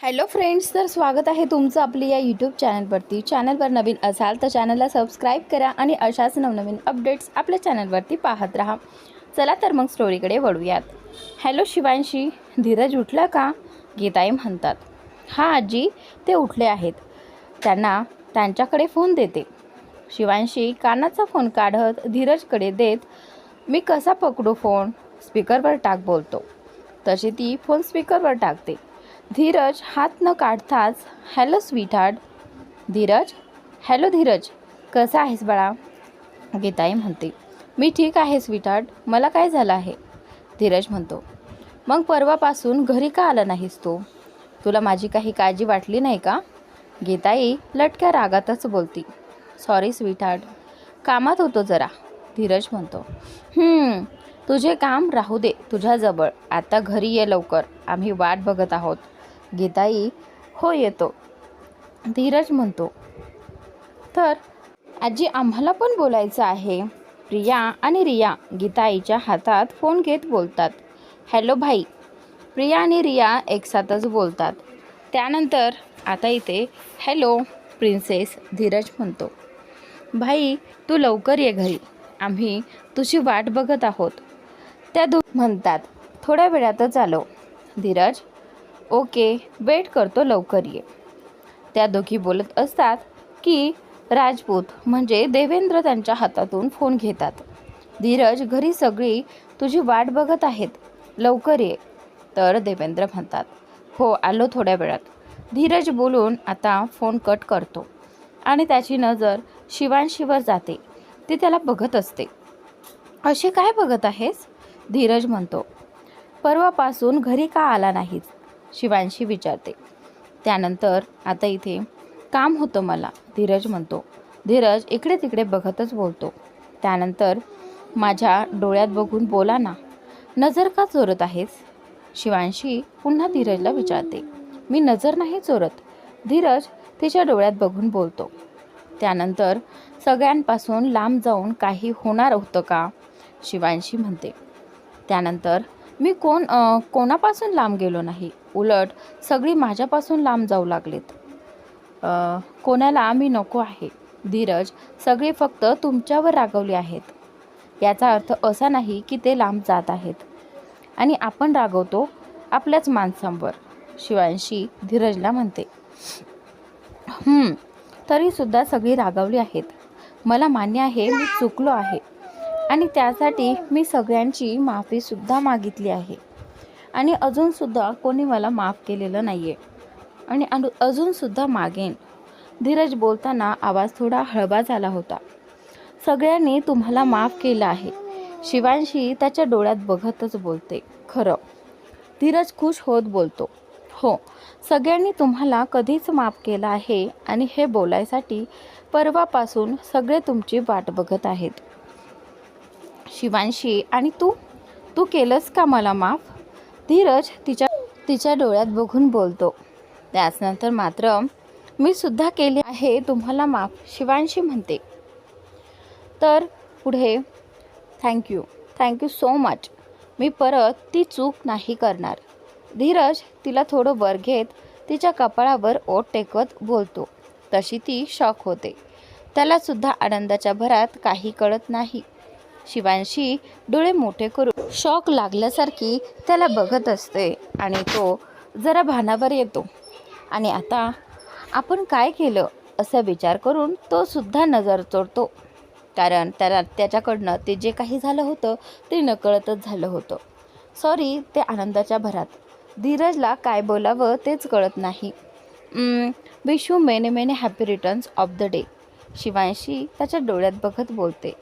Hello friends तर स्वागत आहे तुमचं आपली या यूट्यूब चॅनलवरती. चॅनलवर नवीन असाल तर चॅनलला सबस्क्राईब करा आणि अशाच नवनवीन अपडेट्स आपल्या चॅनलवरती पाहत राहा. चला तर मग स्टोरीकडे वळूयात. हॅलो शिवांशी धीरज उठला का? गीताई म्हणतात. हां आजी ते उठले आहेत. त्यांना त्यांच्याकडे फोन देते. शिवांशी कानाचा फोन काढत धीरजकडे देत मी कसा पकडू फोन स्पीकरवर टाक बोलतो. तशी ती फोन स्पीकरवर टाकते. धीरज हात न काढताच hello sweetheart. Dheeraj? Hello Dheeraj. कसा आहेस बाळा? गीताई म्हणते. मी ठीक आहे स्वीटहार्ट. मला काय झालं आहे? धीरज म्हणतो. मग परवापासून घरी का आला नाहीस तू? तुला माझी काही काळजी वाटली नाही का? गीताई लटक्या रागातच बोलती. Sorry sweetheart. कामात होतो जरा. धीरज म्हणतो. तुझे काम राहू दे तुझ्याजवळ. आता घरी ये लवकर. आम्ही वाट बघत आहोत. गीताई हो येतो. धीरज म्हणतो. तर आजी आम्हाला पण बोलायचं आहे. प्रिया आणि रिया गीताईच्या हातात फोन घेत बोलतात. हॅलो भाई. प्रिया आणि रिया एकसाथच बोलतात. त्यानंतर आता इथे हॅलो प्रिन्सेस धीरज म्हणतो. भाई तू लवकर ये घरी. आम्ही तुझी वाट बघत आहोत. त्या दो म्हणतात. थोड्या वेळातच आलो. धीरज ओके वेट करतो लवकर ये. त्या दोघी बोलत असतात की राजपूत म्हणजे देवेंद्र त्यांच्या हातातून फोन घेतात. धीरज घरी सगळी तुझी वाट बघत आहेत. लवकर ये. तर देवेंद्र म्हणतात हो आलो थोड्या वेळात. धीरज बोलून आता फोन कट करतो. आणि त्याची नजर शिवांशीवर जाते. ती त्याला बघत असते. असे काय बघत आहेस? धीरज म्हणतो परवापासून घरी का आला नाहीस? शिवांशी विचारते. त्यानंतर आता इथे काम होतं मला धीरज म्हणतो. धीरज इकडे तिकडे बघतच बोलतो. त्यानंतर माझ्या डोळ्यात बघून बोला ना नजर का चोरत आहेस? शिवांशी पुन्हा धीरजला विचारते. मी नजर नाही चोरत धीरज तिच्या डोळ्यात बघून बोलतो. त्यानंतर सगळ्यांपासून लांब जाऊन काही होणार होतं का? शिवांशी म्हणते. त्यानंतर मी कोण कोणापासून लांब गेलो नाही? उलट सगळी माझ्यापासून लांब जाऊ लागलेत. कोणाला आम्ही नको आहे. धीरज सगळे फक्त तुमच्यावर रागवले आहेत. याचा अर्थ असा नाही की ते लांब जात आहेत. आणि आपण रागवतो आपल्याच माणसांवर शिवांशी धीरजला म्हणते. तरीसुद्धा सगळी रागावली आहेत. मला मान्य आहे मी चुकलो आहे. आणि त्यासाठी मी सगळ्यांची माफीसुद्धा मागितली आहे. आणि अजूनसुद्धा कोणी मला माफ केलेलं नाही आहे आणि अनु अजूनसुद्धा मागेन. धीरज बोलताना आवाज थोडा हळवा झाला होता. सगळ्यांनी तुम्हाला माफ केलं आहे. शिवांशी त्याच्या डोळ्यात बघतच बोलते. खरं. धीरज खुश होत बोलतो. हो सगळ्यांनी तुम्हाला कधीच माफ केलं आहे आणि हे बोलायसाठी परवापासून सगळे तुमची वाट बघत आहेत. शिवांशी आणि तू? तू केलंस का मला माफ? धीरज तिच्या तिच्या डोळ्यात बघून बोलतो. त्याचनंतर मात्र मी सुद्धा केले आहे तुम्हाला माफ. शिवांशी म्हणते. तर पुढे thank you thank you so much मी परत ती चूक नाही करणार. धीरज तिला थोडं वर घेत तिच्या कपाळावर ओट टेकवत बोलतो. तशी ती शॉक होते. त्यालासुद्धा आनंदाच्या भरात काही कळत नाही. शिवांशी डोळे मोठे करून शॉक लागल्यासारखी त्याला बघत असते आणि तो जरा भानावर येतो. आणि आता आपण काय केलं असा विचार करून तो सुद्धा नजर चोरतो. कारण त्याला त्याच्याकडनं ते जे काही झालं होतं ते नकळतच झालं होतं. सॉरी ते आनंदाच्या भरात. धीरजला काय बोलावं तेच कळत नाही. Wish you many many happy returns of the day. Shivanshi त्याच्या डोळ्यात बघत बोलते.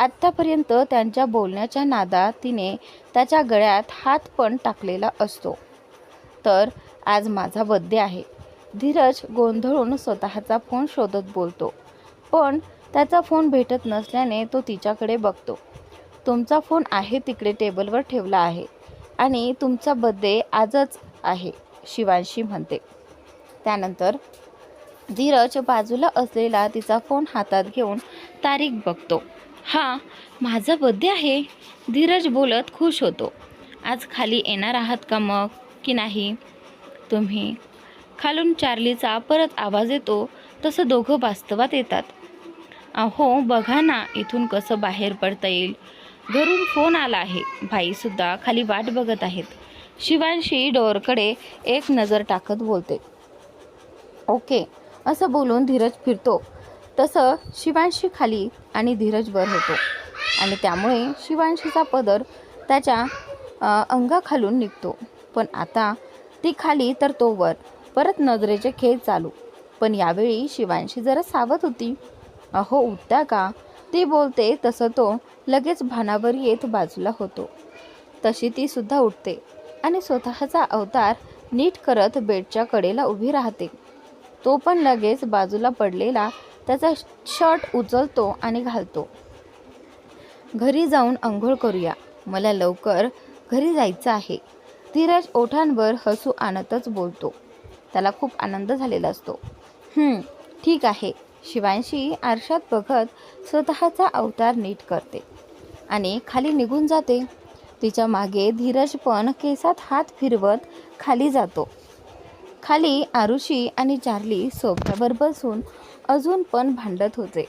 आत्तापर्यंत त्यांच्या बोलण्याच्या नादात तिने त्याच्या गळ्यात हात पण टाकलेला असतो. तर आज माझा बड्डे आहे. धीरज गोंधळून स्वतःचा फोन शोधत बोलतो. पण त्याचा फोन भेटत नसल्याने तो तिच्याकडे बघतो. तुमचा फोन आहे तिकडे टेबलवर ठेवला आहे आणि तुमचा बड्डे आजच आहे शिवांशी म्हणते. त्यानंतर धीरज बाजूला असलेला तिचा फोन हातात घेऊन तारीख बघतो. हा माझा बड्डे आहे. धीरज बोलत खुश होतो. आज खाली येणार आहात का मग? की नाही? तुम्ही? खालून चार्लीचा परत आवाज येतो. तसं दोघं वास्तवात येतात. अहो बघा ना इथून कसं बाहेर पडता येईल. घरून फोन आला आहे. भाईसुद्धा खाली वाट बघत आहेत. शिवांशी डोअरकडे एक नजर टाकत बोलते. ओके असं बोलून धीरज फिरतो. तसं शिवांशी खाली आणि धीरजवर होतो. आणि त्यामुळे शिवांशीचा पदर त्याच्या अंगाखालून निघतो. पण आता ती खाली तर तो वर. परत नजरेचे खेळ चालू. पण यावेळी शिवांशी जरा सावध होती. अहो उठता का? ती बोलते तसं तो लगेच भानावर येत बाजूला होतो. तशी ती सुद्धा उठते आणि स्वतःचा अवतार नीट करत बेडच्या कडेला उभी राहते. तो पण लगेच बाजूला पडलेला त्याचा शर्ट उचलतो आणि घालतो. घरी जाऊन अंघोळ करूया. मला लवकर घरी जायचं आहे. धीरज ओठांवर हसू आणतच बोलतो. त्याला खूप आनंद झालेला असतो. ठीक आहे. शिवांशी आरशात बघत स्वतःचा अवतार नीट करते. आणि खाली निघून जाते. तिच्यामागे धीरज पण केसात हात फिरवत खाली जातो. खाली आरुषी आणि चार्ली सोफ्यावर बसून अजून पण भांडत होते.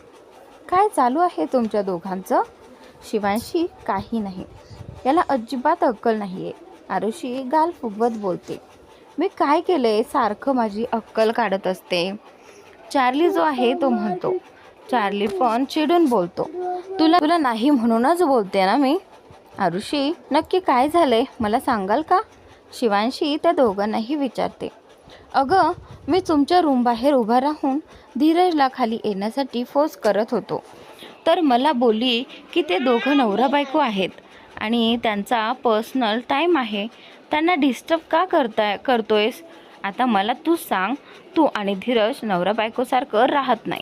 काय चालू आहे तुमच्या दोघांचं? शिवांशी काही नाही. याला अजिबात अक्कल नाही आहे आरुषी गाल फुगवत बोलते. मी काय केलंय? सारखं माझी अक्कल काढत असते. चार्ली जो आहे तो म्हणतो. चार्ली पण चिडून बोलतो. तुला तुला नाही म्हणूनच बोलते ना मी? आरुषी नक्की काय झालंय? मला सांगाल का? शिवांशी त्या दोघांनाही विचारते. अगं मी तुमच्या रूमबाहेर उभा राहून धीरजला खाली येण्यासाठी फोर्स करत होतो. तर मला बोलली की ते दोघं नवरा बायको आहेत आणि त्यांचा पर्सनल टाईम आहे. त्यांना डिस्टर्ब का करताय करतोयस? आता मला तू सांग तू आणि धीरज नवरा बायकोसारखं राहत नाही.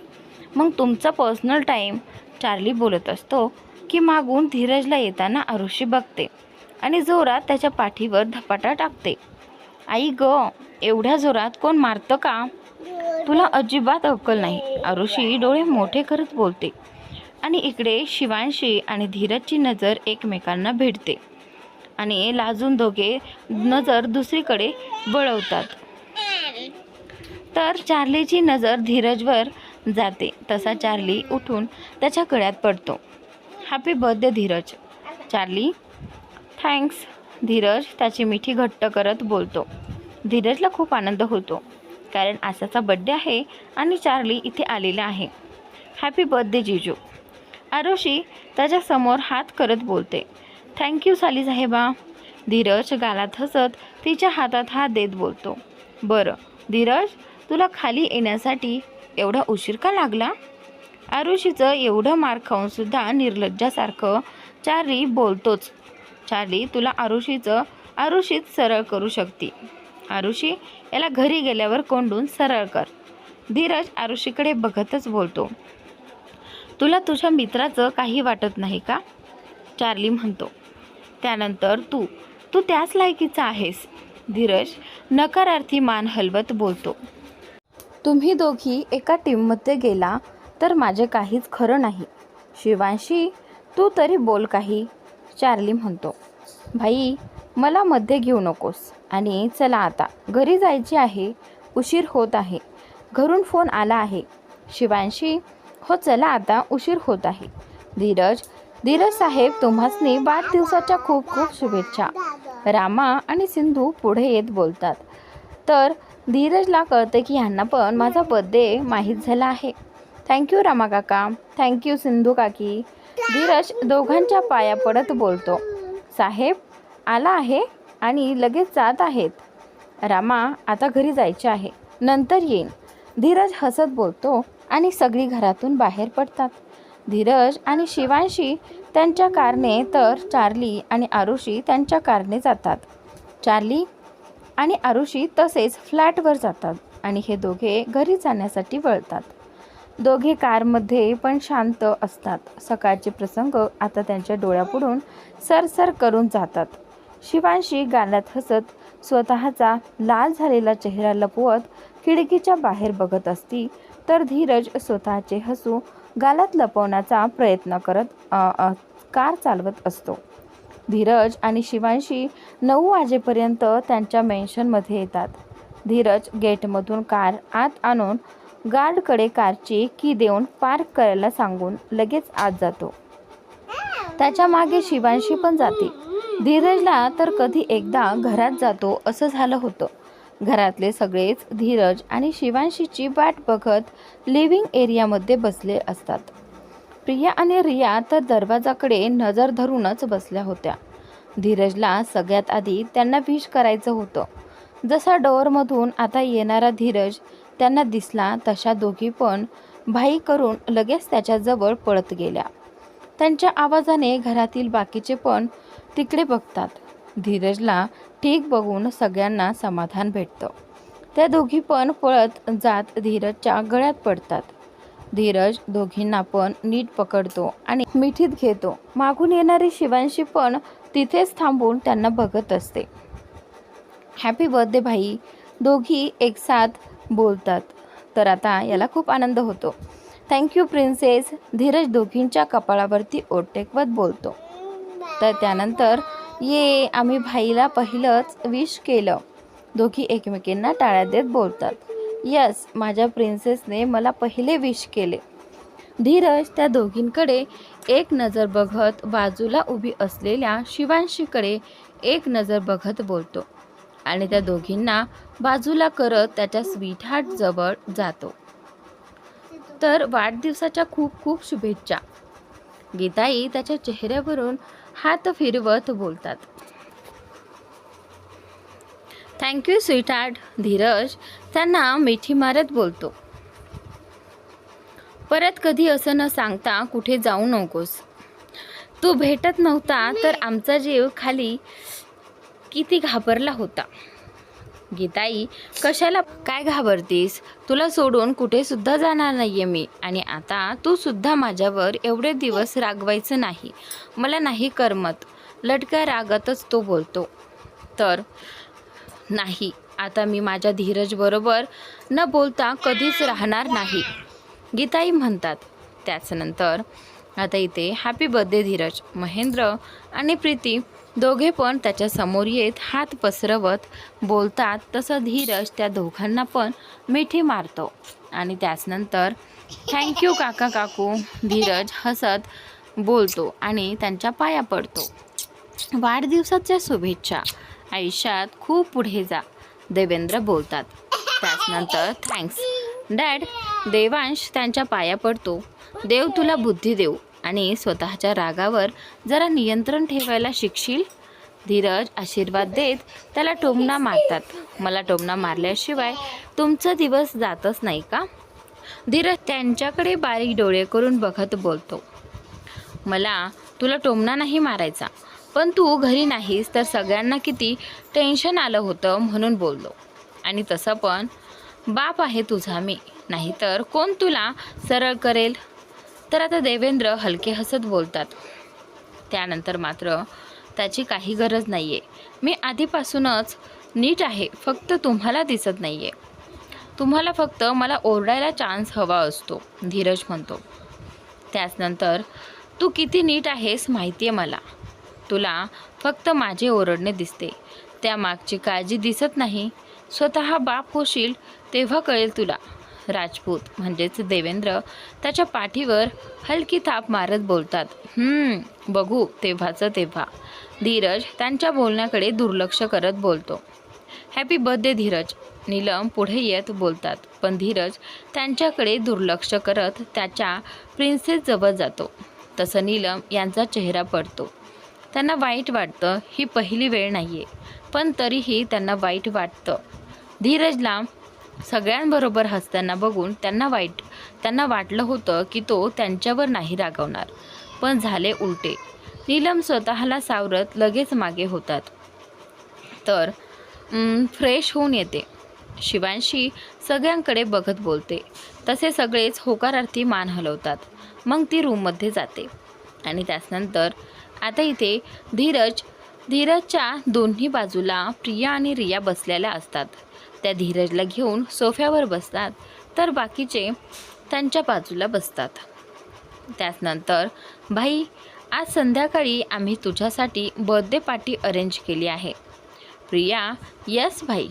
मग तुमचा पर्सनल टाईम चार्ली बोलत असतो की मागून धीरजला येताना आरुषी बघते आणि जोरात त्याच्या पाठीवर धपाटा टाकते. आई ग एवढ्या जोरात कोण मारतं का? तुला अजिबात अक्कल नाही. आरुषी डोळे मोठे करत बोलते. आणि इकडे शिवांशी आणि धीरजची नजर एकमेकांना भेटते. आणि लाजून दोघे नजर दुसरीकडे वळवतात. तर चार्लीची नजर धीरजवर जाते. तसा चार्ली उठून त्याच्या गळ्यात पडतो. Happy birthday Dheeraj. Charlie thanks Dheeraj त्याची मिठी घट्ट करत बोलतो. धीरजला खूप आनंद होतो. कारण आसाचा बड्डे आहे आणि चार्ली इथे आलेला आहे. Happy birthday जिजू. आरोशी त्याच्यासमोर हात करत बोलते. थँक्यू साली साहेबा. धीरज गालात हसत तिच्या हातात हात देत बोलतो. बरं धीरज तुला खाली येण्यासाठी एवढा उशीर का लागला? आरुषीचं एवढं मार खाऊनसुद्धा निर्लज्जासारखं चार्ली बोलतोच. चार्ली तुला आरुषीचं आरुषीत सरळ करू शकते. आरुषी याला घरी गेल्यावर कोंडून सरळ कर. धीरज आरुषीकडे बघतच बोलतो. तुला तुझ्या मित्राचं काही वाटत नाही का? चार्ली म्हणतो. त्यानंतर तू तू त्याच लायकीचा आहेस. धीरज नकारार्थी मान हलवत बोलतो. तुम्ही दोघी एका टीममध्ये गेला तर माझे काहीच खरं नाही. शिवांशी तू तरी बोल काही चार्ली म्हणतो. भाई मला मध्ये घेऊ नकोस. आणि चला आता. घरी जायचे आहे. उशीर होत आहे. घरून फोन आला आहे. शिवांशी हो चला आता. उशीर होत आहे. धीरज धीरज साहेब तुम्हासनी वाढदिवसाच्या खूप खूप शुभेच्छा. रामा आणि सिंधू पुढे येत बोलतात. तर धीरजला कळतं की ह्यांना पण माझा बर्थडे माहीत झाला आहे. थँक्यू रामा काका. थँक्यू सिंधू काकी. धीरज दोघांच्या पाया पडत बोलतो. साहेब आला आहे आणि लगेच जात आहेत. रामा आता घरी जायचे आहे. नंतर येईन. धीरज हसत बोलतो आणि सगळी घरातून बाहेर पडतात. धीरज आणि शिवांशी त्यांच्या कारने तर चार्ली आणि आरुषी त्यांच्या कारने जातात. चार्ली आणि आरुषी तसेच फ्लॅटवर जातात आणि हे दोघे घरी जाण्यासाठी वळतात. दोघे कारमध्ये पण शांत असतात. सकाळचे प्रसंग आता त्यांच्या डोळ्यापुढून सरसर करून जातात. शिवांशी गालात हसत स्वतःचा लाल झालेला चेहरा लपवत खिडकीच्या बाहेर बघत असती तर धीरज स्वतःचे हसू गालात लपवण्याचा प्रयत्न करत कार चालवत असतो. धीरज आणि शिवांशी नऊ वाजेपर्यंत त्यांच्या मेन्शनमध्ये येतात. धीरज गेटमधून कार आत आणून गार्डकडे कारची की देऊन पार्क करायला सांगून लगेच आत जातो. त्याच्यामागे शिवांशी पण जाते. धीरजला तर कधी एकदा घरात जातो असं झालं होतं. घरातले सगळेच धीरज आणि शिवांशीची वाट बघत लिव्हिंग एरियामध्ये बसले असतात. प्रिया आणि रिया तर दरवाजाकडे नजर धरूनच बसल्या होत्या. धीरजला सगळ्यात आधी त्यांना विश करायचं होतं. जसा डोअरमधून आता येणारा धीरज त्यांना दिसला तशा दोघी पण भाई करून लगेच त्याच्याजवळ पळत गेल्या. त्यांच्या आवाजाने घरातील बाकीचे पण तिकडे बघतात. धीरजला ठीक बघून सगळ्यांना समाधान भेटतं. त्या दोघी पण पळत जात धीरजच्या गळ्यात पडतात. धीरज दोघींना पण नीट पकडतो आणि मिठीत घेतो. मागून येणारी शिवांशी पण तिथेच थांबून त्यांना बघत असते. हॅपी बर्थडे भाई. दोघी एकसाथ बोलतात. तर आता याला खूप आनंद होतो. थँक्यू प्रिन्सेस धीरज दोघींच्या कपाळावरती ओट टेकवत बोलतो. तर त्यानंतर ये आम्ही भाईला पहिलंच विश केलं. दोघी एकमेकींना टाळ्या देत बोलतात. यस माझ्या प्रिन्सेसने मला पहिले विश केले. धीरज त्या दोघींकडे एक नजर बघत बाजूला उभी असलेल्या शिवांशीकडे एक नजर बघत बोलतो आणि त्या दोघींना बाजूला करत त्याच्या स्वीटहार्ट जवळ जातो. तर वाढदिवसाच्या खूप खूप शुभेच्छा. गीताई त्याच्या चेहऱ्यावरून हात फिरवत बोलतात. थँक्यू स्वीटहार्ट धीरज त्यांना मिठी मारत बोलतो. परत कधी असं न सांगता कुठे जाऊ नकोस. तू भेटत नव्हता तर आमचा जीव खाली किती घाबरला होता. गीताई कशाला काय घाबरतीस? तुला सोडून कुठे सुद्धा जाणार नाहीये मी. आणि आता तू सुद्धा माझ्यावर एवढे दिवस रागवायचं नाही. मला नाही करमत. लटक्या रागातच तो बोलतो. तर? नाही. आता मी माझ्या धीरज बरोबर न बोलता कधीच राहणार नाही. गीताई म्हणतात. त्याचनंतर आता इथे हॅपी बर्थडे धीरज. महेंद्र आणि प्रीती दोघे पण त्याच्यासमोर येत हात पसरवत बोलतात तसं धीरज त्या दोघांना पण मिठी मारतो. आणि त्याचनंतर थँक्यू काका काकू धीरज हसत बोलतो आणि त्यांच्या पाया पडतो. वाढदिवसाच्या शुभेच्छा. आयुष्यात खूप पुढे जा देवेंद्र बोलतात. त्याचनंतर थँक्स डॅड देवांश त्यांच्या पाया पडतो. देव तुला बुद्धी देऊ. आणि स्वतःच्या रागावर जरा नियंत्रण ठेवायला शिकशील. धीरज आशीर्वाद देत त्याला टोमणा मारतात. मला टोमणा मारल्याशिवाय तुमचा दिवस जातच नाही का? धीरज त्यांच्याकडे बारीक डोळे करून बघत बोलतो. मला तुला टोमणा नाही मारायचा पण तू घरी नाहीस तर सगळ्यांना किती टेन्शन आलं होतं म्हणून बोललो. आणि तसं पण बाप आहे तुझा मी नाहीतर कोण तुला सरळ करेल? तर आता देवेंद्र हलके हसत बोलतात. त्यानंतर मात्र त्याची काही गरज नाही आहे मी आधीपासूनच नीट आहे फक्त तुम्हाला दिसत नाही आहे तुम्हाला फक्त मला ओरडायला चान्स हवा असतो धीरज म्हणतो. त्याचनंतर तू किती नीट आहेस माहिती आहे मला. तुला फक्त माझे ओरडणे दिसते. त्यामागची काळजी दिसत नाही. स्वतः बाप होशील तेव्हा कळेल तुला. राजपूत म्हणजेच देवेंद्र त्याच्या पाठीवर हलकी थाप मारत बोलतात. बघू तेव्हाचं तेव्हा. धीरज त्यांच्या बोलण्याकडे दुर्लक्ष करत बोलतो. Happy birthday Dheeraj. नीलम पुढे येत बोलतात पण धीरज त्यांच्याकडे दुर्लक्ष करत त्याच्या प्रिन्सेसजवळ जातो. तसं नीलम यांचा चेहरा पडतो. त्यांना वाईट वाटतं ही पहिली वेळ नाही आहे पण तरीही त्यांना वाईट वाटतं. धीरजला सगळ्यांबरोबर हसताना बघून त्यांना वाईट त्यांना वाटलं होतं की तो त्यांच्यावर नाही रागवणार. पण झाले उलटे. नीलम स्वतःला सावरत लगेच मागे होतात. तर फ्रेश होऊन येते. शिवांशी सगळ्यांकडे बघत बोलते. तसे सगळेच होकारार्थी मान हलवतात. मग ती रूममध्ये जाते. आणि त्याचनंतर आता इथे धीरज धीरजच्या दोन्ही बाजूला प्रिया आणि रिया बसलेल्या असतात. त्या धीरजला घेऊन सोफ्यावर बसतात तर बाकीचे त्यांच्या बाजूला बसतात. त्याचनंतर भाई आज संध्याकाळी आम्ही तुझ्यासाठी बर्थडे पार्टी अरेंज केली आहे. प्रिया यस भाई.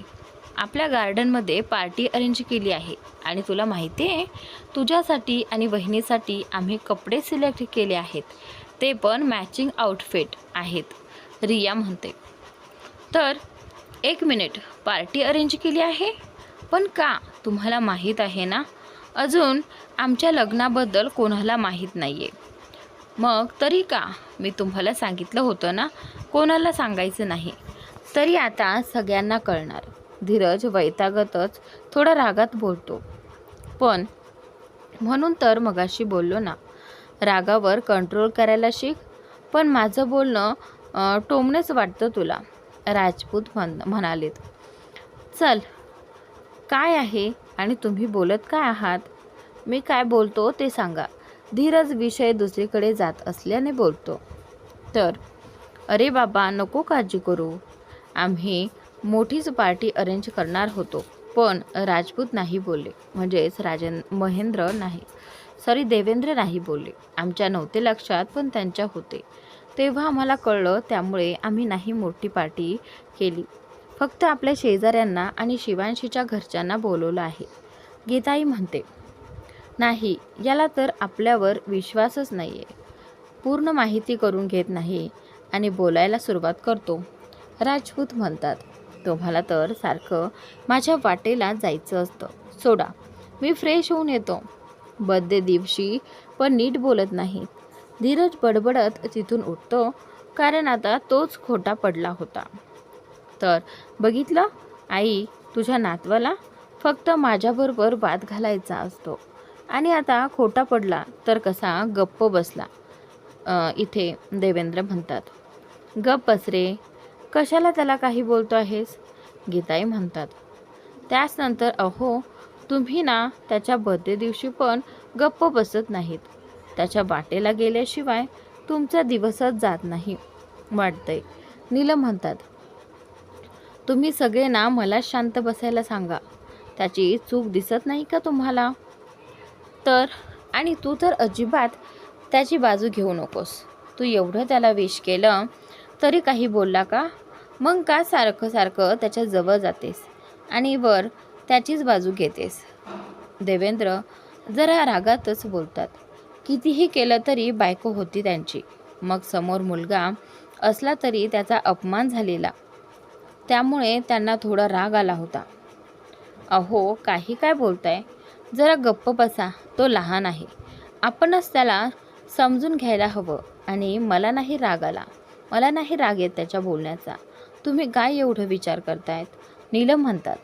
आपल्या गार्डनमध्ये पार्टी अरेंज केली आहे. आणि तुला माहिती आहे तुझ्यासाठी आणि वहिनीसाठी आम्ही कपडे सिलेक्ट केले आहेत. ते पण मॅचिंग आउटफिट आहेत रिया म्हणते. तर एक मिनिट पार्टी अरेंज केली आहे? पण का? तुम्हाला माहीत आहे ना? अजून आमच्या लग्नाबद्दल कोणाला माहीत नाही आहे मग तरी का? मी तुम्हाला सांगितलं होतं ना? कोणाला सांगायचं नाही. तरी आता सगळ्यांना कळणार. धीरज वैतागतच थोडा रागात बोलतो. पण म्हणून तर मगाशी बोललो ना. रागावर कंट्रोल करायला शिक. पण माझं बोलणं अं, टोमणेच वाटतं तुला. राजपूत म्हण म्हणालेत चल काय आहे आणि तुम्ही बोलत काय आहात? मी काय बोलतो ते सांगा धीरज विषय दुसरीकडे जात असल्याने बोलतो. तर अरे बाबा नको काळजी करू. आम्ही मोठीच पार्टी अरेंज करणार होतो पण राजपूत नाही बोलले. म्हणजेच राजें महेंद्र नाही. सॉरी देवेंद्र नाही बोलले. आमच्या नव्हते लक्षात पण त्यांच्या होते. तेव्हा आम्हाला कळलं त्यामुळे आम्ही नाही मोठी पार्टी केली. फक्त आपल्या शेजाऱ्यांना आणि शिवांशीच्या घरच्यांना बोलवलं आहे. गीताई म्हणते नाही याला तर आपल्यावर विश्वासच नाही आहे पूर्ण माहिती करून घेत नाही आणि बोलायला सुरुवात करतो. राजपूत म्हणतात तुम्हाला तर सारखं माझ्या वाटेला जायचं असतं. सोडा मी फ्रेश होऊन येतो. बर्थडे दिवशी पण नीट बोलत नाही. धीरज बडबडत तिथून उठतो कारण आता तोच खोटा पडला होता. तर बघितलं? आई तुझ्या नातवाला फक्त माझ्याबरोबर वाद घालायचा असतो. आणि आता खोटा पडला तर कसा गप्प बसला? इथे देवेंद्र म्हणतात. गप्प बसरे कशाला त्याला काही बोलतो आहेस? गीताई म्हणतात. त्याचनंतर अहो तुम्ही ना त्याच्या बर्थडे दिवशी पण गप्प बसत नाहीत. त्याच्या वाटेला गेल्याशिवाय तुमचा दिवसच जात नाही वाटतंय. नीलम म्हणतात तुम्ही सगळे ना मला शांत बसायला सांगा. त्याची चूक दिसत नाही का तुम्हाला? तर आणि तू तर अजिबात त्याची बाजू घेऊ नकोस. तू एवढं त्याला विश केलं तरी काही बोलला का? मग का सारखं सारखं त्याच्याजवळ जातेस आणि वर त्याचीच बाजू घेतेस? देवेंद्र जरा रागातच बोलतात. कितीही केलं तरी बायको होती त्यांची. मग समोर मुलगा असला तरी त्याचा अपमान झालेला. त्यामुळे त्यांना थोडा राग आला होता. अहो काही काय बोलताय? जरा गप्प बसा तो लहान आहे. आपणच त्याला समजून घ्यायला हवं आणि मला नाही राग आला. मला नाही राग येत त्याच्या बोलण्याचा. तुम्ही काय एवढं विचार करतायत? नीलम म्हणतात.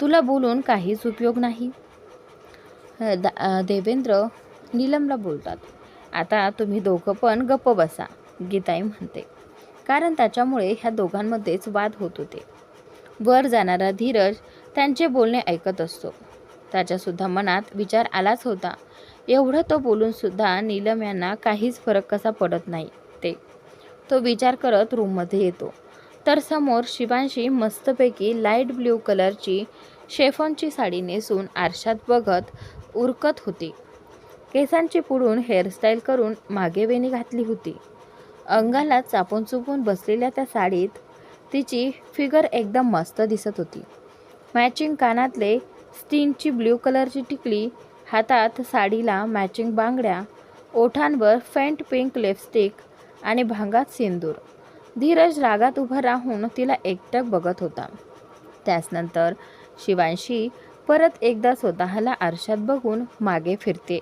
तुला बोलून काहीच उपयोग नाही. दा- देवेंद्र नीलमला बोलतात. आता तुम्ही दोघं पण गप्प बसा गीताई म्हणते. कारण त्याच्यामुळे ह्या दोघांमध्येच वाद होत होते. वर जाणारा धीरज त्यांचे बोलणे ऐकत असतो. त्याच्यासुद्धा मनात विचार आलाच होता. एवढं तो बोलूनसुद्धा नीलम यांना काहीच फरक कसा पडत नाही ते. तो विचार करत रूममध्ये येतो. तर समोर शिवांशी मस्तपैकी लाइट ब्ल्यू कलरची शेफॉनची साडी नेसून आरशात बघत उरकत होती. केसांची पुढून हेअरस्टाईल करून मागे वेणी घातली होती. अंगाला चापून चुपून बसलेल्या त्या साडीत तिची फिगर एकदम मस्त दिसत होती. मॅचिंग कानातले स्टीनची ब्ल्यू कलरची टिकली हातात साडीला मॅचिंग बांगड्या ओठांवर फेंट पिंक लिपस्टिक आणि भांगात सिंदूर. धीरज रागात उभं राहून तिला एकटक बघत होता. त्याचनंतर शिवांशी परत एकदा स्वतःला आरशात बघून मागे फिरते.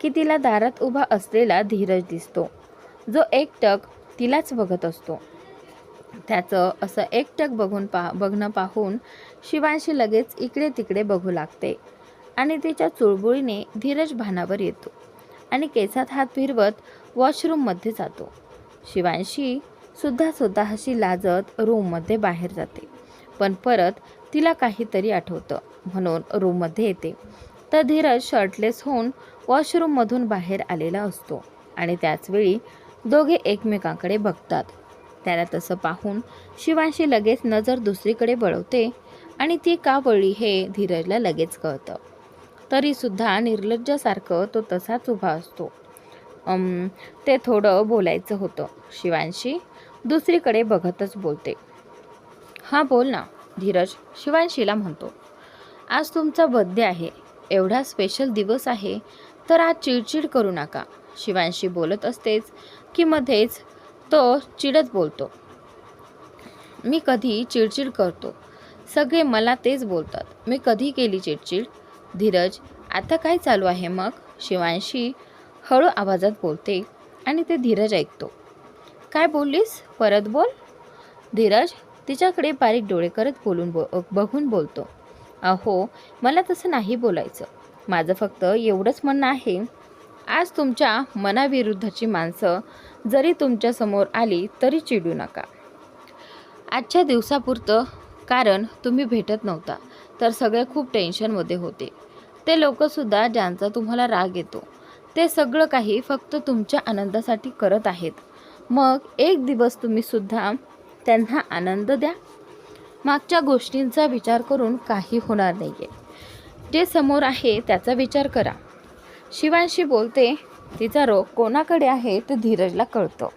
की तिला दारात उभा असलेला धीरज दिसतो. जो एकटक तिलाच बघत असतो. त्याचं असं एकटक बघून पा बघणं पाहून शिवांशी लगेच इकडे तिकडे बघू लागते. आणि तिच्या चुळबुळीने धीरज भानावर येतो. आणि केसात हात फिरवत वॉशरूममध्ये जातो. शिवांशी सुद्धा स्वतःशी लाजत रूममध्ये बाहेर जाते. पण परत तिला काहीतरी आठवतं. म्हणून रूममध्ये येते. तर धीरज शर्टलेस होऊन वॉशरूममधून बाहेर आलेला असतो आणि त्याचवेळी दोघे एकमेकांकडे बघतात. त्याला तसं पाहून शिवांशी लगेच नजर दुसरीकडे वळवते आणि ती का वळली हे धीरजला लगेच कळतं. तरीसुद्धा निर्लज्जासारखं तो तसाच उभा असतो. ते थोडं बोलायचं होतं. शिवांशी दुसरीकडे बघतच बोलते. हां बोल ना धीरज शिवांशीला म्हणतो. आज तुमचा बड्डे आहे. एवढा स्पेशल दिवस आहे. तर आज चिडचिड करू नका. शिवांशी बोलत असतेच की मध्येच तो चिडत बोलतो. मी कधी चिडचिड करतो. सगळे मला तेच बोलतात. मी कधी केली चिडचिड? धीरज आता काय चालू आहे मग? शिवांशी हळू आवाजात बोलते आणि ते धीरज ऐकतो. काय बोललीस? परत बोल. धीरज तिच्याकडे बारीक डोळे करत बोलून बो बघून बोलतो. अहो मला तसं नाही बोलायचं. माझं फक्त एवढंच म्हणणं आहे. आज तुमच्या मनाविरुद्धची माणसं जरी तुमच्यासमोर आली तरी चिडू नका. आजच्या दिवसापुरतं कारण तुम्ही भेटत नव्हता तर सगळे खूप टेन्शनमध्ये होते. ते लोकसुद्धा ज्यांचा तुम्हाला राग येतो ते सगळं काही फक्त तुमच्या आनंदासाठी करत आहेत. मग एक दिवस तुम्हीसुद्धा त्यांना आनंद द्या. मागच्या गोष्टींचा विचार करून काही होणार नाही आहे जे समोर आहे त्याचा विचार करा. शिवांशी बोलते तिचा रोग कोणाकडे आहे ते धीरजला कळतं.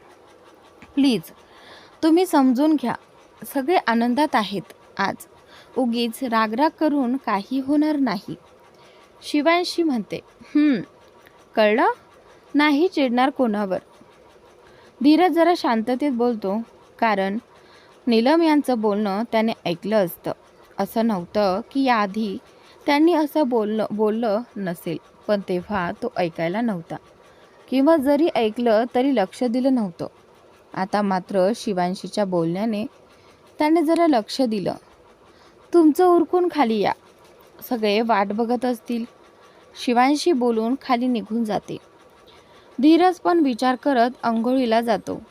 प्लीज तुम्ही समजून घ्या. सगळे आनंदात आहेत आज. उगीच रागराग करून काही होणार नाही. शिवांशी म्हणते कळलं? नाही चिडणार कोणावर. धीरज जरा शांततेत बोलतो कारण नीलम यांचं बोलणं त्याने ऐकलं असतं. असं नव्हतं की याआधी त्यांनी असं बोलणं बोललं नसेल पण तेव्हा तो ऐकायला नव्हता. किंवा जरी ऐकलं तरी लक्ष दिलं नव्हतं. आता मात्र शिवांशीच्या बोलण्याने त्याने जरा लक्ष दिलं. तुमचं उरकून खाली या. सगळे वाट बघत असतील. शिवांशी बोलून खाली निघून जाते. धीरज पण विचार करत अंघोळीला जातो.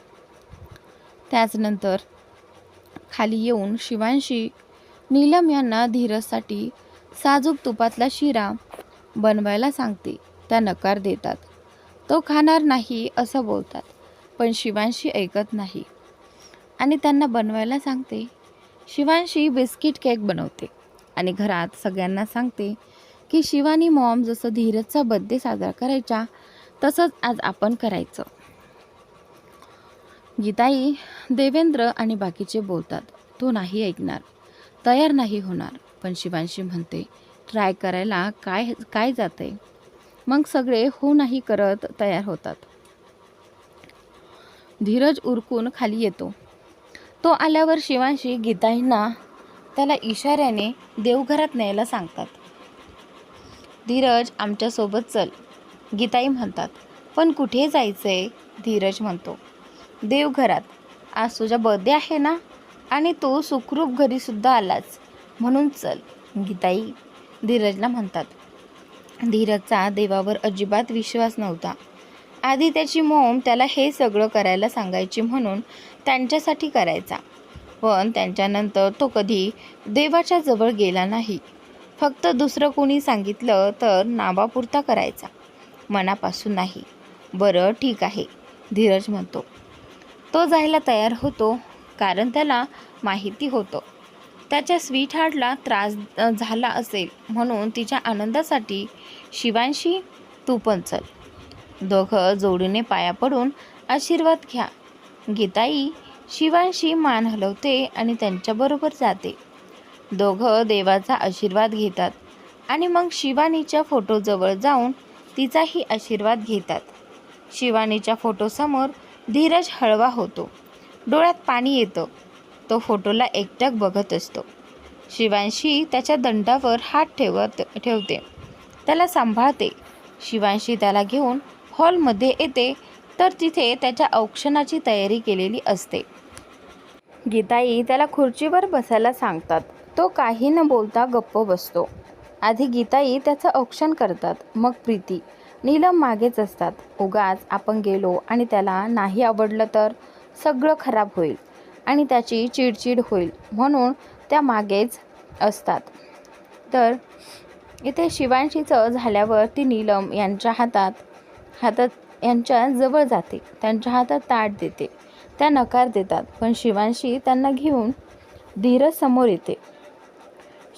त्याचनंतर खाली येऊन शिवांशी नीलम यांना धीरजसाठी साजूक तुपातला शिरा बनवायला सांगते. त्या नकार देतात. तो खाणार नाही असं बोलतात पण शिवांशी ऐकत नाही. आणि त्यांना बनवायला सांगते शिवांशी बिस्किट केक बनवते. आणि घरात सगळ्यांना सांगते की शिवानी मॉम जसं धीरजचा बड्डे साजरा करायचा तसंच आज आपण करायचं. गीताई देवेंद्र आणि बाकीचे बोलतात तो नाही ऐकणार. तयार नाही होणार. पण शिवांशी म्हणते ट्राय करायला काय काय जाते मग सगळे हो नाही करत तयार होतात. धीरज उरकून खाली येतो. तो आल्यावर शिवांशी गीताईंना त्याला इशाऱ्याने देवघरात न्यायला सांगतात. धीरज आमच्यासोबत चल गीताई म्हणतात. पण कुठे जायचं आहे धीरज म्हणतो. देवघरात. आज तुझा बर्थडे आहे ना? आणि तू सुखरूप घरीसुद्धा आलाच म्हणून चल गीताई धीरजला म्हणतात. धीरजचा देवावर अजिबात विश्वास नव्हता. आधी त्याची मोम त्याला हे सगळं करायला सांगायची म्हणून त्यांच्यासाठी करायचा. पण त्यांच्यानंतर तो कधी देवाच्या जवळ गेला नाही. फक्त दुसरं कोणी सांगितलं तर नावापुरता करायचा. मनापासून नाही. बरं ठीक आहे धीरज म्हणतो. तो जायला तयार होतो कारण त्याला माहिती होतं. त्याच्या स्वीट हार्टला त्रास झाला असेल म्हणून तिच्या आनंदासाठी शिवांशी तू पण चल. दोघं जोडीने पाया पडून आशीर्वाद घ्या. गीताई शिवांशी मान हलवते आणि त्यांच्याबरोबर जाते. दोघं देवाचा आशीर्वाद घेतात आणि मग शिवानीच्या फोटोजवळ जाऊन तिचाही आशीर्वाद घेतात. शिवानीच्या फोटोसमोर धीरज हळवा होतो. डोळ्यात पाणी येतं. तो फोटोला एकटक बघत असतो. शिवांशी त्याच्या दंडावर हात ठेवत ठेवते. त्याला सांभाळते. शिवांशी त्याला घेऊन हॉलमध्ये येते तर तिथे त्याच्या औक्षणाची तयारी केलेली असते. गीताई त्याला खुर्चीवर बसायला सांगतात. तो काही न बोलता गप्प बसतो. आधी गीताई त्याचं औक्षण करतात मग प्रीती. नीलम मागेच असतात. उगाच आपण गेलो आणि त्याला नाही आवडलं तर सगळं खराब होईल. आणि त्याची चिडचिड होईल म्हणून त्या मागेच असतात. तर इथे शिवांशीचं झाल्यावर ती नीलम यांच्या हातात हातात यांच्या जवळ जाते. त्यांच्या हातात ताट देते. त्या नकार देतात. पण शिवांशी त्यांना घेऊन धीरज समोर येते.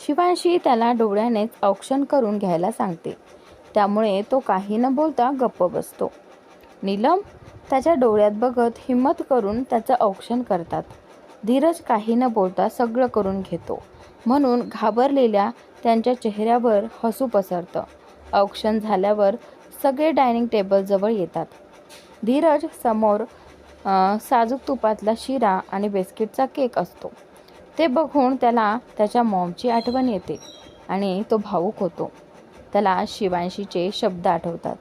शिवांशी त्याला डोळ्यानेच औक्षण करून घ्यायला सांगते. त्यामुळे तो काही न बोलता गप्प बसतो. नीलम त्याच्या डोळ्यात बघत हिम्मत करून त्याचं औक्षण करतात. धीरज काही न बोलता सगळं करून घेतो. म्हणून घाबरलेल्या त्यांच्या चेहऱ्यावर हसू पसरतं. औक्षण झाल्यावर सगळे डायनिंग टेबलजवळ येतात. धीरज समोर साजूक तुपातला शिरा आणि बिस्किटचा केक असतो. ते बघून त्याला त्याच्या मॉमची आठवण येते आणि तो भावूक होतो. त्याला शिवांशीचे शब्द आठवतात.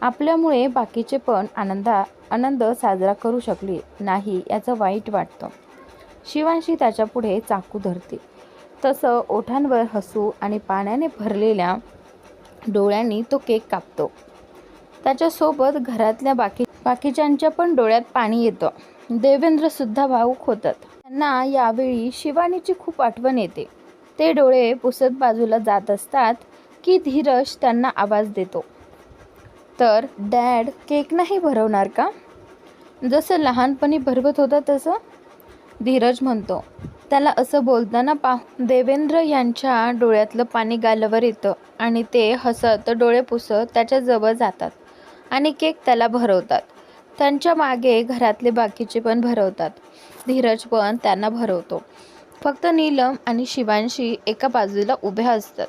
आपल्यामुळे बाकीचे पण आनंदा आनंद साजरा करू शकले नाही याचं वाईट वाटतं. शिवांशी त्याच्यापुढे चाकू धरते. तसं ओठांवर हसू आणि पाण्याने भरलेल्या डोळ्यांनी तो केक कापतो. त्याच्यासोबत घरातल्या बाकी बाकीच्यांच्या पण डोळ्यात पाणी येतं. देवेंद्रसुद्धा भाऊक होतात. त्यांना यावेळी शिवानीची खूप आठवण येते. ते डोळे पुसत बाजूला जात असतात की धीरज त्यांना आवाज देतो. तर डॅड केक नाही भरवणार का? जसं लहानपणी भरवत होता तसं धीरज म्हणतो. त्याला असं बोलताना पाहून देवेंद्र यांच्या डोळ्यातलं पाणी गालावर येतं आणि ते हसत डोळे पुसत त्याच्याजवळ जातात आणि केक त्याला भरवतात. त्यांच्या मागे घरातले बाकीचे पण भरवतात. धीरज पण त्यांना भरवतो. फक्त नीलम आणि शिवांशी एका बाजूला उभ्या असतात.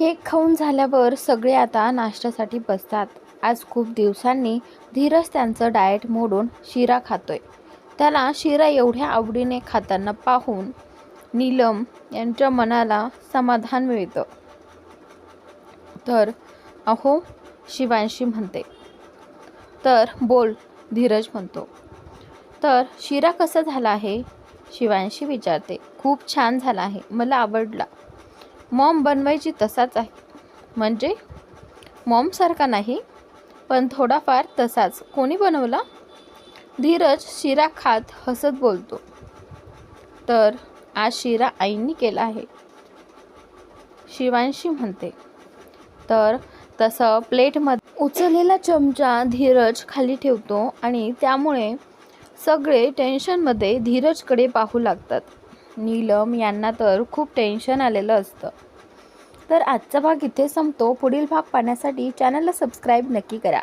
केक खाऊन झाल्यावर सगळे आता नाश्त्यासाठी बसतात. आज खूप दिवसांनी धीरज त्यांचं डाएट मोडून शिरा खातोय. त्याला शिरा एवढ्या आवडीने खाताना पाहून नीलम यांच्या मनाला समाधान मिळतं. तर अहो शिवांशी म्हणते. तर बोल धीरज म्हणतो. तर शिरा कसा झाला आहे? शिवांशी विचारते. खूप छान झाला आहे. मला आवडला. मॉम बनवायची तसाच आहे. म्हणजे मॉमसारखा नाही पण थोडाफार तसाच. कोणी बनवला? धीरज शिरा खात हसत बोलतो. तर आज शिरा आईंनी केला आहे. शिवांशी म्हणते. तर तसं प्लेटमध्ये उचललेला चमचा धीरज खाली ठेवतो आणि त्यामुळे सगळे टेन्शनमध्ये धीरजकडे पाहू लागतात. नीलम यांना तर खूप टेन्शन आलेलं असतं. तर आजचा भाग इथे संपतो. पुढील भाग पाहण्यासाठी चॅनलला सबस्क्राईब नक्की करा.